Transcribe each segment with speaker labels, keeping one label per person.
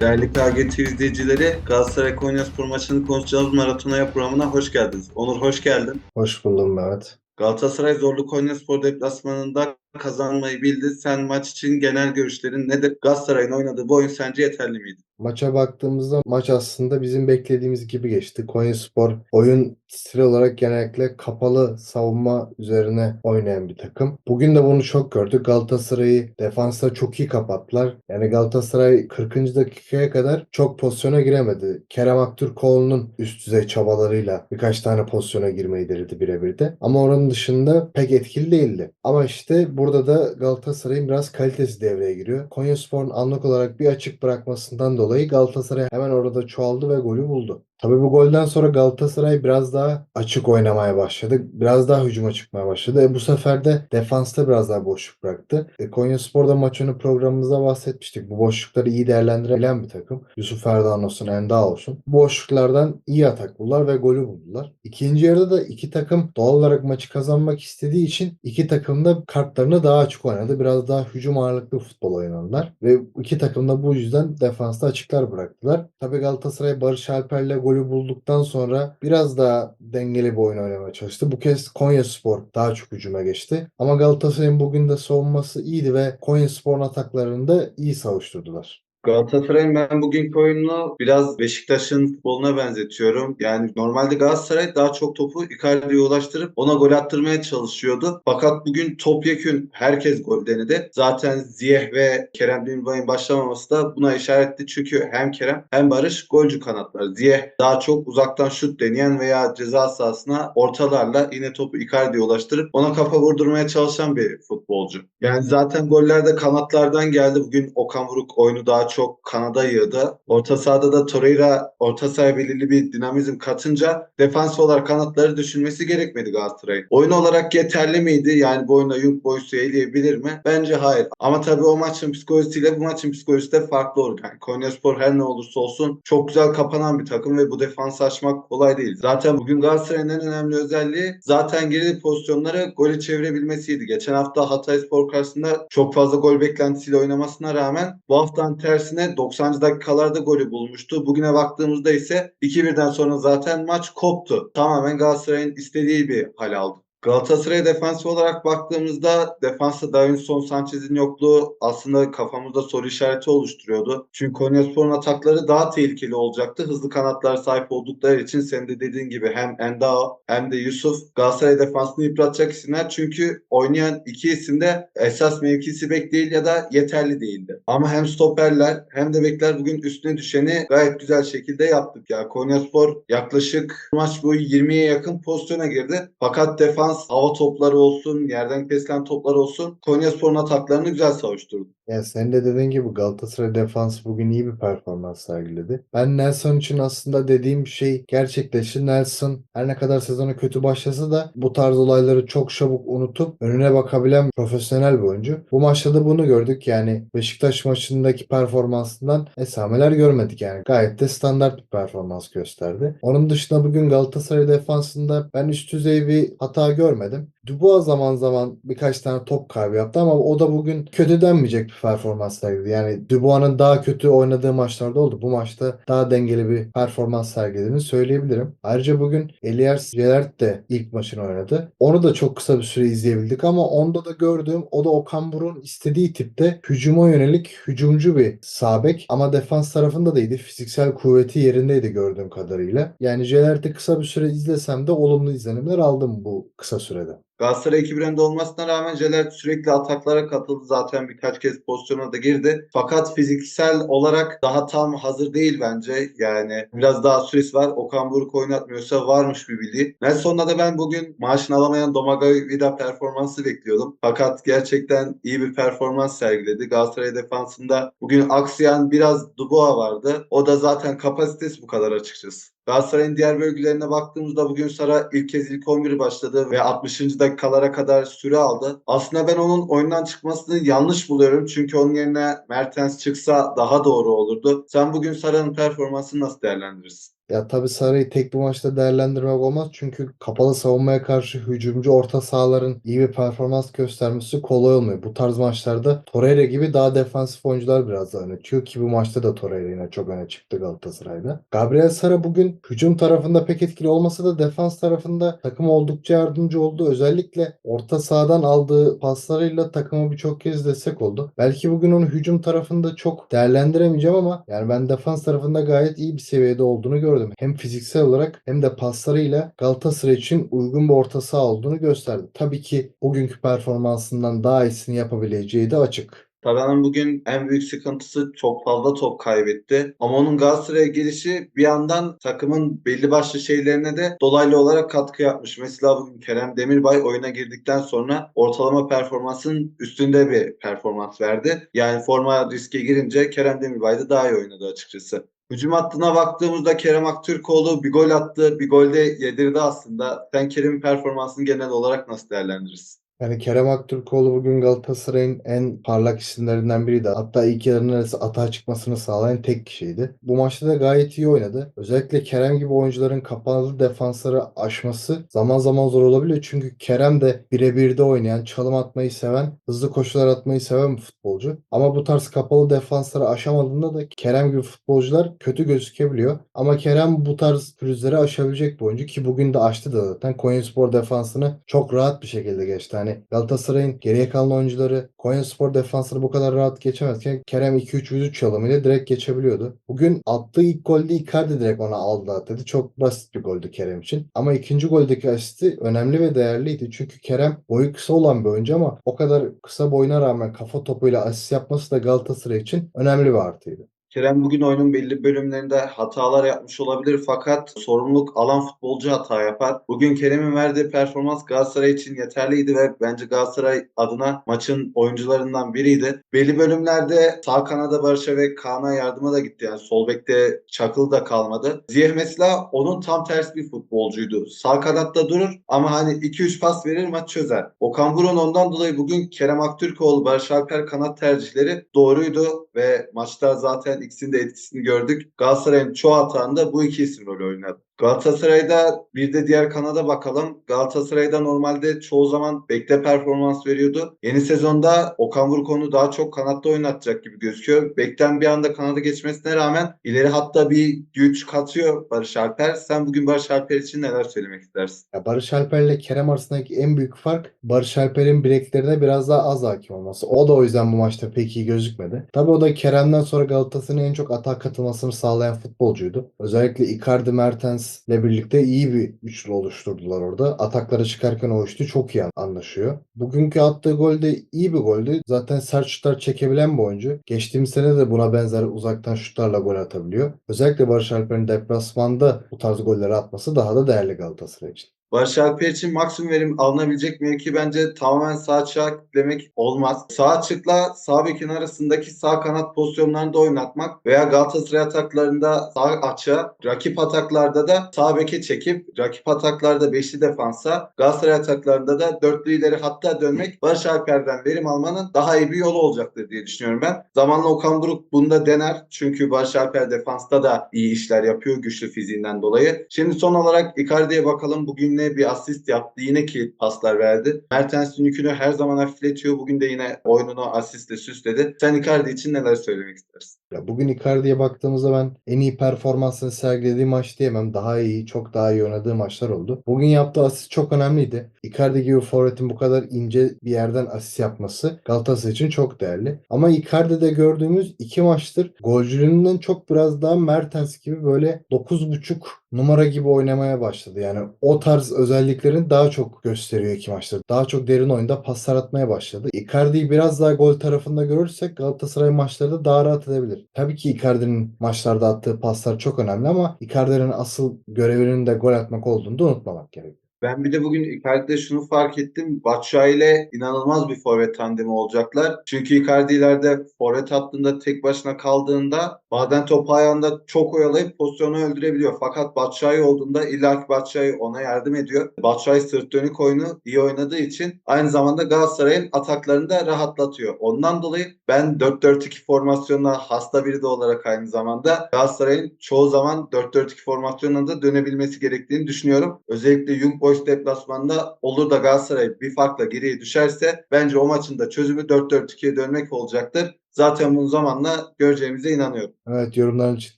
Speaker 1: Değerli KGT izleyicileri, Galatasaray Konyaspor maçını konuşacağımız Maratonaya programına hoş geldiniz. Onur hoş geldin.
Speaker 2: Hoş buldum Mehmet.
Speaker 1: Galatasaray zorlu Konyaspor deplasmanında kazanmayı bildi. Sen maç için genel görüşlerin nedir? Galatasaray'ın oynadığı bu oyun sence yeterli miydi?
Speaker 2: Maça baktığımızda maç aslında bizim beklediğimiz gibi geçti. Konyaspor oyun stili olarak genellikle kapalı savunma üzerine oynayan bir takım. Bugün de bunu çok gördük. Galatasaray'ı defansta çok iyi kapattılar. Yani Galatasaray 40. dakikaya kadar çok pozisyona giremedi. Kerem Aktürkoğlu'nun üst düzey çabalarıyla birkaç tane pozisyona girmeyi denedi birebir de. Ama onun dışında pek etkili değildi. Ama işte burada da Galatasaray'ın biraz kalitesi devreye giriyor. Konyaspor'un anlık olarak bir açık bırakmasından dolayı Galatasaray hemen orada çoğaldı ve golü buldu. Tabii bu golden sonra Galatasaray biraz daha açık oynamaya başladı. Biraz daha hücuma çıkmaya başladı. E bu sefer de defansta biraz daha boşluk bıraktı. E Konyaspor'da maç önü programımızda bahsetmiştik. Bu boşlukları iyi değerlendirebilen bir takım. Yusuf Erdoğan olsun, Enda olsun. Bu boşluklardan iyi atak buldular ve golü buldular. İkinci yarıda da iki takım doğal olarak maçı kazanmak istediği için iki takım da kartlarını daha açık oynadı. Biraz daha hücum ağırlıklı futbol oynadılar. Ve iki takım da bu yüzden defansta açıklar bıraktılar. Tabii Galatasaray Barış Alper'le golü bulduktan sonra biraz daha dengeli bir oyun oynamaya çalıştı. Bu kez Konyaspor daha çok hücuma geçti. Ama Galatasaray'ın bugün de savunması iyiydi ve Konyaspor'un ataklarını da iyi savuşturdular.
Speaker 1: Galatasaray'ın ben bugünkü oyununu biraz Beşiktaş'ın futboluna benzetiyorum. Yani normalde Galatasaray daha çok topu Icardi'ye ulaştırıp ona gol attırmaya çalışıyordu. Fakat bugün topyekün herkes gol denedi. Zaten Ziyeh ve Kerem Demirbağ'ın başlamaması da buna işaretli. Çünkü hem Kerem hem Barış golcü kanatlar. Ziyeh daha çok uzaktan şut deneyen veya ceza sahasına ortalarla yine topu Icardi'ye ulaştırıp ona kafa vurdurmaya çalışan bir futbolcu. Yani zaten goller de kanatlardan geldi. Bugün Okan Buruk oyunu daha çok kanada yığdı. Orta sahada da Torreira orta sahaya belirli bir dinamizm katınca defans olarak kanatları düşünmesi gerekmedi Galatasaray'ın. Oyun olarak yeterli miydi? Yani bu oyunda Young Boys'u eleyebilir mi? Bence hayır. Ama tabii o maçın psikolojisiyle bu maçın psikolojisi de farklı olur. Yani Konyaspor her ne olursa olsun çok güzel kapanan bir takım ve bu defansı açmak kolay değil. Zaten bugün Galatasaray'ın en önemli özelliği zaten girdiği pozisyonları golü çevirebilmesiydi. Geçen hafta Hatayspor karşısında çok fazla gol beklentisiyle oynamasına rağmen bu haftanın tersine 90. dakikalarda golü bulmuştu. Bugüne baktığımızda ise 2-1'den sonra zaten maç koptu. Tamamen Galatasaray'ın istediği bir hal aldı. Galatasaray defansı olarak baktığımızda defansta Davinson Sanchez'in yokluğu aslında kafamızda soru işareti oluşturuyordu. Çünkü Konyaspor'un atakları daha tehlikeli olacaktı. Hızlı kanatlar sahip oldukları için senin de dediğin gibi hem Endao hem de Yusuf Galatasaray defansını yıpratacak isimler. Çünkü oynayan iki isim de esas mevkisi bek değil ya da yeterli değildi. Ama hem stoperler hem de bekler bugün üstüne düşeni gayet güzel şekilde yaptık. Ya Konyaspor yaklaşık maç boyu 20'ye yakın pozisyona girdi. Fakat defans hava topları olsun, yerden kesilen toplar olsun Konyaspor'un ataklarını güzel savuşturdu.
Speaker 2: Yani senin de dediğin gibi Galatasaray defansı bugün iyi bir performans sergiledi. Ben Nelson için aslında dediğim şey gerçekleşti. Nelson her ne kadar sezona kötü başlasa da bu tarz olayları çok çabuk unutup önüne bakabilen profesyonel bir oyuncu. Bu maçta da bunu gördük. Yani Beşiktaş maçındaki performansından esameler görmedik yani. Gayet de standart bir performans gösterdi. Onun dışında bugün Galatasaray defansında ben üst düzey bir hata görmedim. Dubois zaman zaman birkaç tane top kaybı yaptı ama o da bugün kötü denmeyecek bir performans sergiledi. Yani Dubois'ın daha kötü oynadığı maçlarda oldu. Bu maçta daha dengeli bir performans sergilediğini söyleyebilirim. Ayrıca bugün Elias Gelert de ilk maçını oynadı. Onu da çok kısa bir süre izleyebildik ama onda da gördüğüm o da Okan Buruk'un istediği tipte hücuma yönelik hücumcu bir sabek ama defans tarafında da iyiydi. Fiziksel kuvveti yerindeydi gördüğüm kadarıyla. Yani Gelert'i kısa bir süre izlesem de olumlu izlenimler aldım bu kısa sürede.
Speaker 1: Galatasaray 2-1 önde olmasına rağmen Celer sürekli ataklara katıldı. Zaten birkaç kez pozisyona da girdi. Fakat fiziksel olarak daha tam hazır değil bence. Yani biraz daha süresi var. Okan Buruk oynatmıyorsa varmış bir bildiği. Nelson'la da ben bugün maaşını alamayan Domagoj Vida performansı bekliyordum. Fakat gerçekten iyi bir performans sergiledi. Galatasaray defansında bugün aksayan biraz Dubois vardı. O da zaten kapasitesi bu kadar açıkçası. Galatasaray'ın diğer bölgelerine baktığımızda bugün Sara ilk kez ilk 11 başladı ve 60. dakikalara kadar süre aldı. Aslında ben onun oyundan çıkmasını yanlış buluyorum. Çünkü onun yerine Mertens çıksa daha doğru olurdu. Sen bugün Sara'nın performansını nasıl değerlendirirsin?
Speaker 2: Ya tabii Saray'ı tek bir maçta değerlendirmek olmaz. Çünkü kapalı savunmaya karşı hücumcu orta sahaların iyi bir performans göstermesi kolay olmuyor. Bu tarz maçlarda Torreira gibi daha defansif oyuncular biraz daha öne çıkıyor ki bu maçta da Torreira yine çok öne çıktı Galatasaray'da. Gabriel Sara bugün hücum tarafında pek etkili olmasa da defans tarafında takım oldukça yardımcı oldu. Özellikle orta sahadan aldığı paslarıyla takıma birçok kez destek oldu. Belki bugün onu hücum tarafında çok değerlendiremeyeceğim ama yani ben defans tarafında gayet iyi bir seviyede olduğunu gördüm. Hem fiziksel olarak hem de paslarıyla Galatasaray için uygun bir orta saha olduğunu gösterdi. Tabii ki bugünkü performansından daha iyisini yapabileceği de açık.
Speaker 1: Saran'ın bugün en büyük sıkıntısı çok fazla top kaybetti. Ama onun Galatasaray'a gelişi bir yandan takımın belli başlı şeylerine de dolaylı olarak katkı yapmış. Mesela bugün Kerem Demirbay oyuna girdikten sonra ortalama performansın üstünde bir performans verdi. Yani forma riske girince Kerem Demirbay da daha iyi oynadı açıkçası. Hücum hattına baktığımızda Kerem Aktürkoğlu bir gol attı. Bir golde yedirdi aslında. Sen Kerem'in performansını genel olarak nasıl değerlendirirsin?
Speaker 2: Yani Kerem Aktürkoğlu bugün Galatasaray'ın en parlak isimlerinden biriydi. Hatta ilk yarının arası atağa çıkmasını sağlayan tek kişiydi. Bu maçta da gayet iyi oynadı. Özellikle Kerem gibi oyuncuların kapalı defansları aşması zaman zaman zor olabiliyor. Çünkü Kerem de birebir de oynayan, çalım atmayı seven, hızlı koşular atmayı seven bir futbolcu. Ama bu tarz kapalı defansları aşamadığında da Kerem gibi futbolcular kötü gözükebiliyor. Ama Kerem bu tarz pürüzleri aşabilecek bir oyuncu ki bugün de aştı da zaten. Konyaspor defansını çok rahat bir şekilde geçti. Hani Galatasaray'ın geriye kalan oyuncuları Konyaspor defansını bu kadar rahat geçemezken Kerem 2-3 vücut çalımıyla direkt geçebiliyordu. Bugün attığı ilk golde Icardi direkt ona aldı dedi. Çok basit bir goldü Kerem için. Ama ikinci goldeki asisti önemli ve değerliydi. Çünkü Kerem boyu kısa olan bir oyuncu ama o kadar kısa boyuna rağmen kafa topuyla asist yapması da Galatasaray için önemli bir artıydı.
Speaker 1: Kerem bugün oyunun belli bölümlerinde hatalar yapmış olabilir fakat sorumluluk alan futbolcu hata yapar. Bugün Kerem'in verdiği performans Galatasaray için yeterliydi ve bence Galatasaray adına maçın oyuncularından biriydi. Belli bölümlerde sağ kanada Barış'a ve Kaan'a yardıma da gitti. Yani sol bekte Çakıl da kalmadı. Ziyeh mesela onun tam tersi bir futbolcuydu. Sağ kanatta durur ama hani 2-3 pas verir maç çözer. Okan Burun ondan dolayı bugün Kerem Aktürkoğlu, Barış Alper kanat tercihleri doğruydu ve maçta zaten ikisinin de etkisini gördük. Galatasaray'ın çoğu hatağında bu iki isim rol oynadı. Galatasaray'da bir de diğer kanada bakalım. Galatasaray'da normalde çoğu zaman bekle performans veriyordu. Yeni sezonda Okan Buruk'u daha çok kanatta oynatacak gibi gözüküyor. Bekten bir anda kanada geçmesine rağmen ileri hatta bir güç katıyor Barış Alper. Sen bugün Barış Alper için neler söylemek istersin?
Speaker 2: Ya Barış Alper ile Kerem arasındaki en büyük fark Barış Alper'in bileklerine biraz daha az hakim olması. O da o yüzden bu maçta pek iyi gözükmedi. Tabii o da Kerem'den sonra Galatasaray'ın en çok atak katılmasını sağlayan futbolcuydu. Özellikle Icardi Mertens ile birlikte iyi bir üçlü oluşturdular orada. Ataklara çıkarken o üçlü çok iyi anlaşıyor. Bugünkü attığı gol de iyi bir goldü. Zaten sert şutlar çekebilen bir oyuncu. Geçtiğimiz sene de buna benzer uzaktan şutlarla gol atabiliyor. Özellikle Barış Alper'in deplasmanda bu tarz golleri atması daha da değerli Galatasaray için.
Speaker 1: Barış Alper için maksimum verim alınabilecek mevki bence tamamen sağ açığa demek olmaz. Sağ açıkla sağ bekin arasındaki sağ kanat pozisyonlarında oynatmak veya Galatasaray ataklarında sağ açığa, rakip ataklarda da sağ beke çekip rakip ataklarda beşli defansa, Galatasaray ataklarında da dörtlü ileri hatta dönmek Barış Alper'den verim almanın daha iyi bir yolu olacaktır diye düşünüyorum ben. Zamanla Okan Buruk bunda dener. Çünkü Barış Alper defansta da iyi işler yapıyor güçlü fiziğinden dolayı. Şimdi son olarak Icardi'ye bakalım. Bugün yine bir asist yaptı. Yine ki paslar verdi. Mertens'in yükünü her zaman hafifletiyor. Bugün de yine oyununu asistle süsledi. Sen Icardi için neler söylemek istersin?
Speaker 2: Ya bugün Icardi'ye baktığımızda ben en iyi performansını sergilediği maç diyemem. Daha iyi, çok daha iyi oynadığı maçlar oldu. Bugün yaptığı asist çok önemliydi. Icardi gibi forvetin bu kadar ince bir yerden asist yapması Galatasaray için çok değerli. Ama Icardi'de gördüğümüz iki maçtır golcülüğünden çok biraz daha Mertens gibi böyle 9.5 numara gibi oynamaya başladı. Yani o tarz özelliklerini daha çok gösteriyor iki maçta. Daha çok derin oyunda paslar atmaya başladı. Icardi'yi biraz daha gol tarafında görürsek Galatasaray maçlarda daha rahat edebilir. Tabii ki Icardi'nin maçlarda attığı paslar çok önemli ama Icardi'nin asıl görevinin de gol atmak olduğunu da unutmamak gerekiyor.
Speaker 1: Ben bir de bugün Icardi'de şunu fark ettim. Batshuayi ile inanılmaz bir forvet tandemi olacaklar. Çünkü Icardi ileride forvet hattında tek başına kaldığında bazen topu ayağında çok oyalayıp pozisyonu öldürebiliyor. Fakat Batshuayi olduğunda illaki Batshuayi ona yardım ediyor. Batshuayi sırt dönük oyunu iyi oynadığı için aynı zamanda Galatasaray'ın ataklarını da rahatlatıyor. Ondan dolayı ben 4-4-2 formasyonuna hasta biri de olarak aynı zamanda Galatasaray'ın çoğu zaman 4-4-2 formasyonuna da dönebilmesi gerektiğini düşünüyorum. Özellikle Young Boys deplasmanında olur da Galatasaray bir farkla geriye düşerse bence o maçın da çözümü 4-4-2'ye dönmek olacaktır. Zaten bunu zamanla göreceğimize inanıyorum.
Speaker 2: Evet yorumların için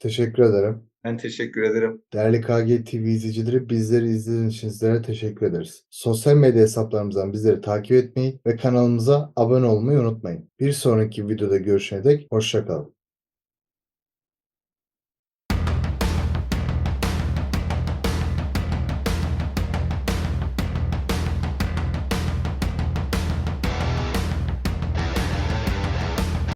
Speaker 2: teşekkür ederim.
Speaker 1: Ben teşekkür ederim.
Speaker 2: Değerli KG TV izleyicileri bizleri izlediğiniz için sizlere teşekkür ederiz. Sosyal medya hesaplarımızdan bizleri takip etmeyi ve kanalımıza abone olmayı unutmayın. Bir sonraki videoda görüşene dek hoşçakalın.